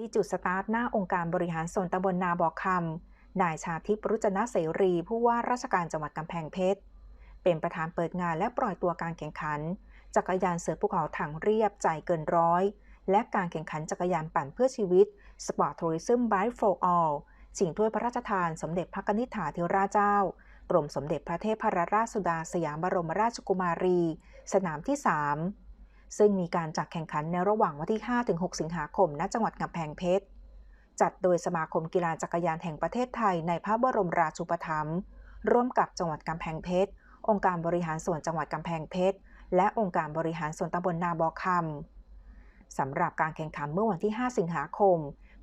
ที่จุดสตาร์ทหน้าองค์การบริหารส่วนตำบลนาบอกคำนายชาทิพรุจนะเสรี ผู้ว่าราชการจังหวัดกำแพงเพชร เป็นประธานเปิดงานและปล่อยตัวการแข่งขัน จักรยานเสือภูเขาถังเรียบใจเกินร้อย และการแข่งขันจักรยานปั่นเพื่อชีวิต Sport Tourism Bike for All ชิงถ้วยพระราชทานสมเด็จพระนิษฐาธิราชเจ้ากรมสมเด็จพระเทพรราชสุดาสยามบรมราชกุมารี สนามที่ 3 ซึ่งมีการจัดแข่งขันในระหว่างวันที่ 5-6 สิงหาคม ณ จังหวัดกำแพงเพชร จัดโดยสมาคมกีฬาจักรยานแห่งประเทศไทยในพระบรมราชูปถัมภ์ ร่วมกับจังหวัดกำแพงเพชร องค์การบริหารส่วนจังหวัดกำแพงเพชร และองค์การบริหารส่วนตำบลนาบอคำสำหรับการแข่งขันเมื่อวันที่ 5 สิงหาคม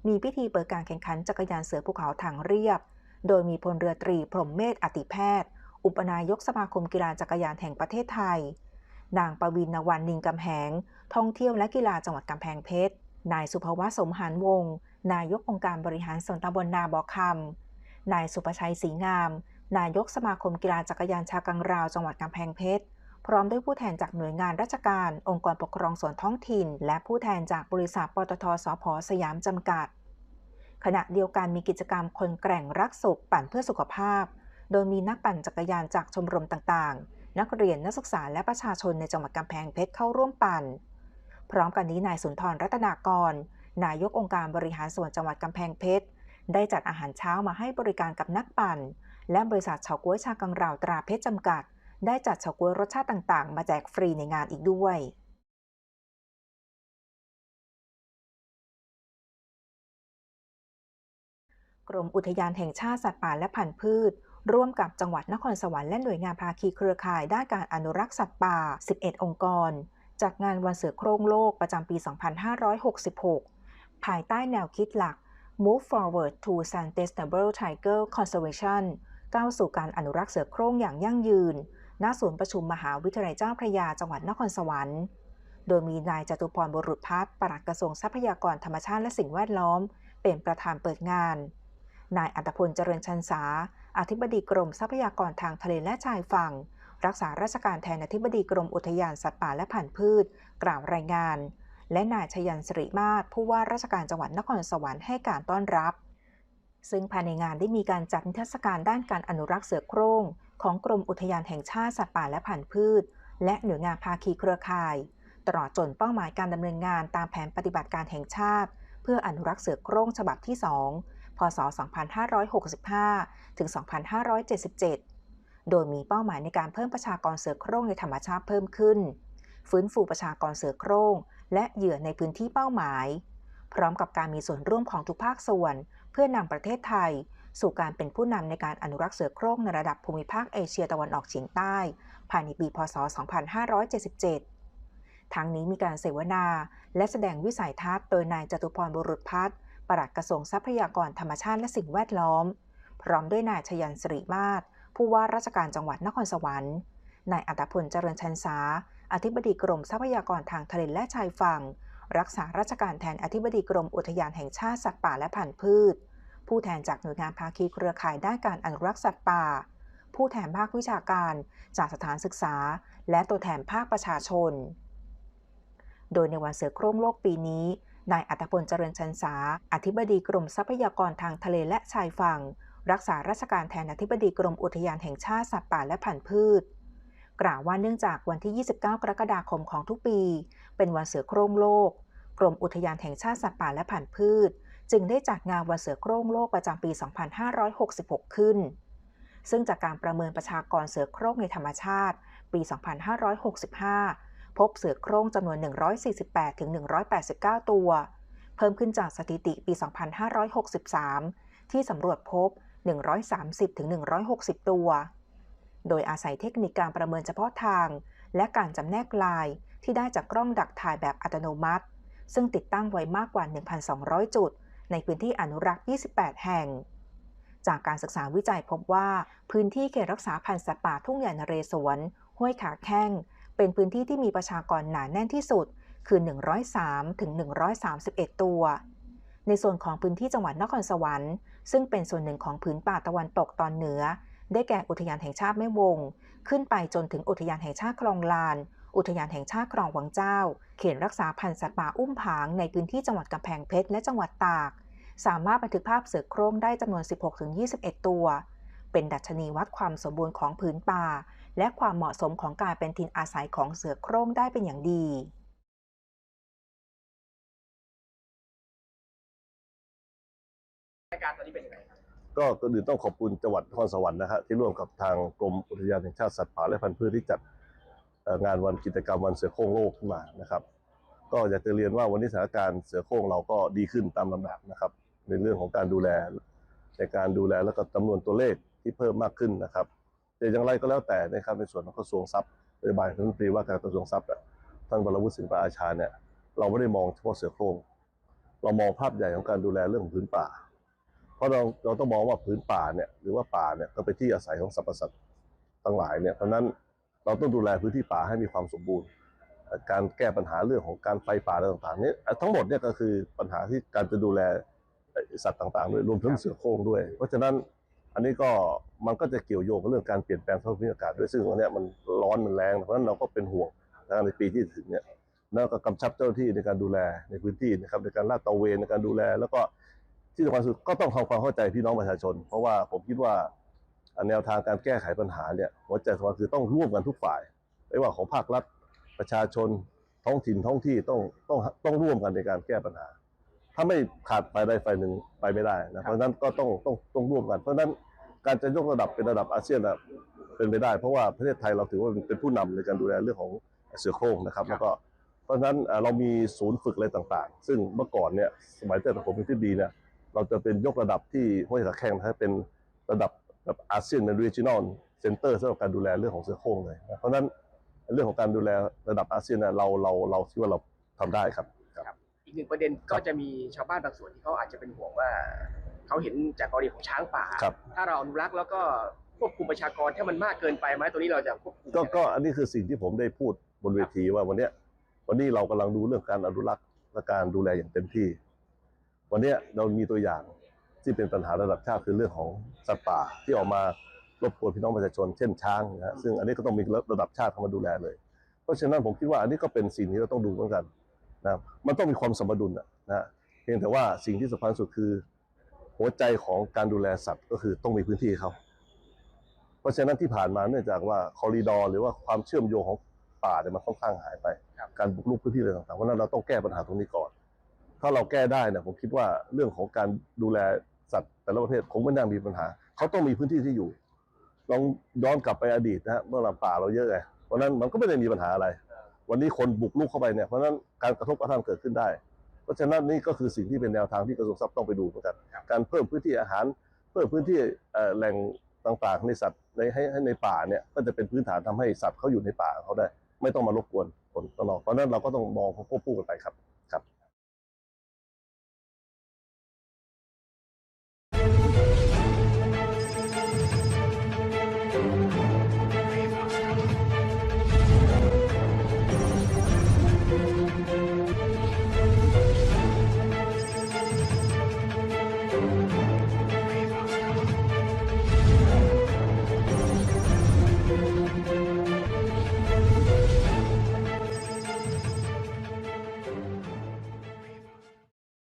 มีพิธีเปิดการแข่งขันจักรยานเสือภูเขาถังเรียบ โดยมีพลเรือตรีพรหมเมธอติแพทย์ อุปนายกสมาคมกีฬาจักรยานแห่งประเทศไทย นางปวินนวันนิงกำแหง ท่องเที่ยวและกีฬาจังหวัดกำแพงเพชร นายสุภวัฒสมหานวงศ์นายกองค์การบริหารส่วนตำบลนาบอคำนายสุประชัยศรีงาม นายกสมาคมกีฬาจักรยานชากังราว จังหวัดกำแพงเพชร พร้อมด้วยผู้แทนจากหน่วยงานราชการ องค์กรปกครองส่วนท้องถิ่น และผู้แทนจากบริษัทปตทสพสยามจำกัด ขณะเดียวกันมีกิจกรรมคนแกร่งรักสุขปั่นเพื่อสุขภาพ โดยมีนักปั่นจักรยานจากชมรมต่างๆ นักเรียนนักศึกษาและประชาชนในจังหวัดกำแพงเพชรเข้าร่วมปั่น พร้อมกันนี้นายสุนทรรัตนากร นายกองค์การบริหารส่วนจังหวัดกำแพงเพชรได้จัดอาหารเช้ามาให้บริการกับนักปั่น และบริษัทเฉาก๊วยชากังราวตราเพชรจำกัด ได้จัดเฉาก๊วยรสชาติต่างๆ มาแจกฟรีในงานอีกด้วยกรมอุทยานแห่งชาติสัตว์ป่าและพันธุ์พืช ร่วมกับจังหวัดนครสวรรค์และหน่วยงานภาคีเครือข่ายด้านการอนุรักษ์สัตว์ป่า 11 องค์กรจัดงานวันเสือโครงโลกประจำปี 2566 ภายใต้แนวคิดหลัก Move Forward to Sustainable Tiger Conservation ก้าวสู่การอนุรักษ์เสือโคร่งอย่างยั่งยืน ณ ศูนย์ประชุมมหาวิทยาลัยเจ้าพระยาจังหวัดนครสวรรค์ โดยมีนายจตุพรบุรุษพัฒน์ปลัดกระทรวงทรัพยากรธรรมชาติและสิ่งแวดล้อม เป็นประธานเปิดงาน นายอัตพลเจริญชันษา อธิบดีกรมทรัพยากรทางทะเลและชายฝั่ง รักษาราชการแทนอธิบดีกรมอุทยานสัตว์ป่าและพันธุ์พืช กล่าวรายงาน และนายชยันสิริมาศผู้ว่าราชการจังหวัดนครสวรรค์ให้การต้อนรับ ซึ่งภายในงานได้มีการจัดนิทรรศการด้านการอนุรักษ์เสือโคร่งของกรมอุทยานแห่งชาติสัตว์ป่าและพันธุ์พืช และหน่วยงานภาคีเครือข่าย ตลอดจนเป้าหมายการดำเนินงานตามแผนปฏิบัติการแห่งชาติ เพื่ออนุรักษ์เสือโคร่งฉบับที่ 2 พศ 2565 ถึง 2577 โดยมีเป้าหมายในการเพิ่มประชากรเสือโคร่งในธรรมชาติเพิ่มขึ้น ฟื้นฟูประชากรเสือโคร่ง และเหยื่อในพื้นที่เป้าหมาย พร้อมกับการมีส่วนร่วมของทุกภาคส่วน เพื่อนำประเทศไทย สู่การเป็นผู้นำในการอนุรักษ์เสือโคร่งในระดับภูมิภาคเอเชียตะวันออกเฉียงใต้ภายในปี พศ 2577ทั้งนี้มีการเสวนาและแสดงวิสัยทัศน์โดยนายจตุพรบุรุษพัฒน์ ปลัดกระทรวงทรัพยากรธรรมชาติและสิ่งแวดล้อม พร้อมด้วยนายชยันสิริมาศผู้ว่าราชการจังหวัดนครสวรรค์นายอัตพลเจริญชันษาอธิบดีกรมทรัพยากรทางทะเลและชายฝั่ง รักษาราชการแทนอธิบดีกรมอุทยานแห่งชาติสัตว์ป่าและพันธุ์พืช ผู้แทนจากหน่วยงานภาคีเครือข่ายด้านการอนุรักษ์สัตว์ป่า ผู้แทนภาควิชาการ จากสถานศึกษา และตัวแทนภาคประชาชน โดยในวันเสือโคร่งโลกปีนี้ นายอัตพลเจริญชันษา อธิบดีกรมทรัพยากรทางทะเลและชายฝั่ง รักษาราชการแทนอธิบดีกรมอุทยานแห่งชาติสัตว์ป่าและพันธุ์พืช กล่าวว่าเนื่องจากวันที่ 29 กรกฎาคมของทุกปี เป็นวันเสือโคร่งโลก กรมอุทยานแห่งชาติสัตว์ป่าและพันธุ์พืช จึงได้จัดงานวันเสือโคร่งโลกประจำปี 2566 ขึ้น ซึ่งจากการประเมินประชากรเสือโคร่งในธรรมชาติ ปี 2565 พบเสือโคร่งจำนวน 148-189 ตัว เพิ่มขึ้นจากสถิติปี 2563 ที่สำรวจพบ 130-160 ตัว โดยอาศัยเทคนิคการประเมินเฉพาะทาง และการจำแนกลายที่ได้จากกล้องดักถ่ายแบบอัตโนมัติ ซึ่งติดตั้งไว้มากกว่า 1,200 จุด ในพื้นที่อนุรักษ์ 28 แห่ง จากการศึกษาวิจัยพบว่า พื้นที่เขตรักษาพันธุ์สัตว์ป่าทุ่งใหญ่นเรศวร ห้วยขาแข้ง เป็นพื้นที่ที่มีประชากรหนาแน่นที่สุด คือ 103ถึง131 ตัว ในส่วนของพื้นที่จังหวัดนครสวรรค์ ซึ่งเป็นส่วนหนึ่งของผืนป่าตะวันตกตอนเหนือ ได้แก่อุทยานแห่งชาติแม่วง ขึ้นไปจนถึงอุทยานแห่งชาติคลองลาน อุทยานแห่งชาติคลองวังเจ้า เขตรักษาพันธุ์สัตว์ป่าอุ้มผางในพื้นที่จังหวัดกำแพงเพชรและจังหวัดตาก สามารถบันทึกภาพเสือโคร่งได้จำนวน 16-21 ตัว เป็นดัชนีวัดความสมบูรณ์ของผืนป่า และความเหมาะสมของการเป็นถิ่นอาศัยของเสือโคร่งได้เป็นอย่างดีรายการตอนนี้เป็นยังไงครับก็ก่อนอื่นต้องขอบคุณจังหวัดนครสวรรค์นะครับที่ร่วมกับทางกรมอุทยานแห่งชาติสัตว์ป่าและพันธุ์พืชที่จัดเอ่องานวันกิจกรรมวันเสือโคร่งโลกขึ้นมานะครับ ก็อยากจะเรียนว่าวันนี้สถานการณ์เสือโคร่งเราก็ดีขึ้นตามลำดับนะครับ ในเรื่องของการดูแลในการดูแลแล้วก็จำนวนตัวเลขที่เพิ่มมากขึ้นนะครับ แต่อย่างไรก็แล้วแต่นะครับในส่วนของกระทรวงทรัพย์นโยบายของรัฐมนตรีว่าการกระทรวงทรัพย์ท่านวรวุฒิสินปอาชาเนี่ยเราไม่ได้มองเฉพาะเสือโคร่งเรามองภาพใหญ่ของการดูแลเรื่องของพื้นป่า เพราะเราเราต้องมองว่าพื้นป่าเนี่ยหรือว่าป่าเนี่ยก็เป็นที่อาศัยของสรรพสัตว์ทั้งหลายเนี่ยเพราะนั้นเราต้องดูแลพื้นที่ป่าให้มีความสมบูรณ์ การแก้ปัญหาเรื่องของการไฟป่าอะไรต่างๆนี้ทั้งหมดเนี่ยก็คือปัญหาที่การจะดูแลสัตว์ต่างๆด้วยรวมถึงเสือโคร่งด้วย เพราะฉะนั้น อันนี้ก็มันก็จะเกี่ยวโยงกับเรื่องการเปลี่ยนแปลงสภาพภูมิอากาศด้วยซึ่งอันเนี้ยมันร้อนมันแรงเพราะฉะนั้นเราก็เป็นห่วงนะในปีที่ถึงเนี่ยแล้วก็กำชับเจ้าหน้าที่ในการดูแลในพื้นที่นะครับในการลาดตระเวนในการดูแล แล้วก็ที่สำคัญสุดก็ต้องทำความเข้าใจพี่น้องประชาชน เพราะว่าผมคิดว่าแนวทางการแก้ไขปัญหาเนี่ยหัวใจสำคัญคือต้องร่วมกันทุกฝ่าย ไม่ว่าของภาครัฐประชาชนท้องถิ่นท้องที่ต้องต้องต้องร่วมกันในการแก้ปัญหา ถ้าไม่ขาดฝ่ายใดฝ่ายหนึ่งไปไม่ได้นะเพราะฉะนั้นก็ต้องต้องต้องร่วมกัน เพราะฉะนั้นการจะยกระดับเป็นระดับอาเซียนนะเป็นไปได้ เพราะว่าประเทศไทยเราถือว่าเป็นผู้นำในการดูแลเรื่องของเสือโคร่งนะครับแล้วก็เพราะฉะนั้นเอ่อเรามีศูนย์ฝึกอะไรต่างๆ ซึ่งเมื่อก่อนเนี่ยสมัยแต่ผมเป็นที่ดีเนี่ยเราจะเป็นยกระดับที่ห้วยขาแข้งนะครับเป็นระดับแบบอาเซียนใน regional center สำหรับการดูแลเรื่องของเสือโคร่งเลยนะเพราะฉะนั้นเรื่องของการดูแลระดับอาเซียนเนี่ยเราเราเราคิดว่าเราทำได้ครับครับอีก หนึ่งประเด็นก็จะมีชาวบ้านบางส่วนที่เขาอาจจะเป็นห่วงว่าเขาเห็นจากกรณีของช้างป่า ครับ ถ้าเราอนุรักษ์แล้วก็ควบคุมประชากรถ้ามันมากเกินไปไหมตัวนี้เราจะควบคุมก็ยังไงก็อันนี้คือสิ่งที่ผมได้พูดบนเวทีว่าวันเนี้ยวันนี้เรากำลังดูเรื่องการอนุรักษ์และการดูแลอย่างเต็มที่ วันเนี้ยเรามีตัวอย่างที่เป็นปัญหาระดับชาติคือเรื่องของสัตว์ป่าที่ออกมารบกวนพี่น้องประชาชนเช่นช้างนะฮะซึ่งอันนี้ก็ต้องมีระดับชาติเข้ามาดูแลเลย เพราะฉะนั้นผมคิดว่าอันนี้ก็เป็นสิ่งที่เราต้องดูเหมือนกัน นะครับมันต้องมีความสมดุลนะนะฮะเพียงแต่ว่าสิ่งที่สำคัญสุดคือ หัวใจของการดูแลสัตว์ก็คือต้องมีพื้นที่ให้เขา เพราะฉะนั้นที่ผ่านมาเนื่องจากว่าคอริดอร์หรือว่าความเชื่อมโยงของป่าเนี่ยมันค่อนข้างหายไป การบุกรุกพื้นที่อะไรต่างๆเพราะฉะนั้นเราต้องแก้ปัญหาตรงนี้ก่อน ถ้าเราแก้ได้เนี่ยผมคิดว่าเรื่องของการดูแลสัตว์แต่ละประเภทคงไม่น่ามีปัญหา เขาต้องมีพื้นที่ที่อยู่ลองย้อนกลับไปอดีตนะฮะเมื่อเราป่าเราเยอะไงเพราะฉะนั้นมันก็ไม่ได้มีปัญหาอะไร วันนี้คนบุกรุกเข้าไปเนี่ยเพราะฉะนั้นการกระทบกระทั่งเกิดขึ้นได้ เพราะฉะนั้นนี่ก็คือสิ่งที่เป็นแนวทางที่กระทรวงทรัพย์ต้องไปดูเหมือนกันการเพิ่มพื้นที่อาหาร เพิ่มพื้นที่เอ่อแหล่งต่างๆ ในสัตว์ในให้ให้ในป่าเนี่ยก็จะเป็นพื้นฐานทำให้สัตว์เขาอยู่ในป่าของเขาได้ ไม่ต้องมารบกวนคนข้างนอกเพราะฉะนั้นเราก็ต้องมองควบคู่กันไปครับ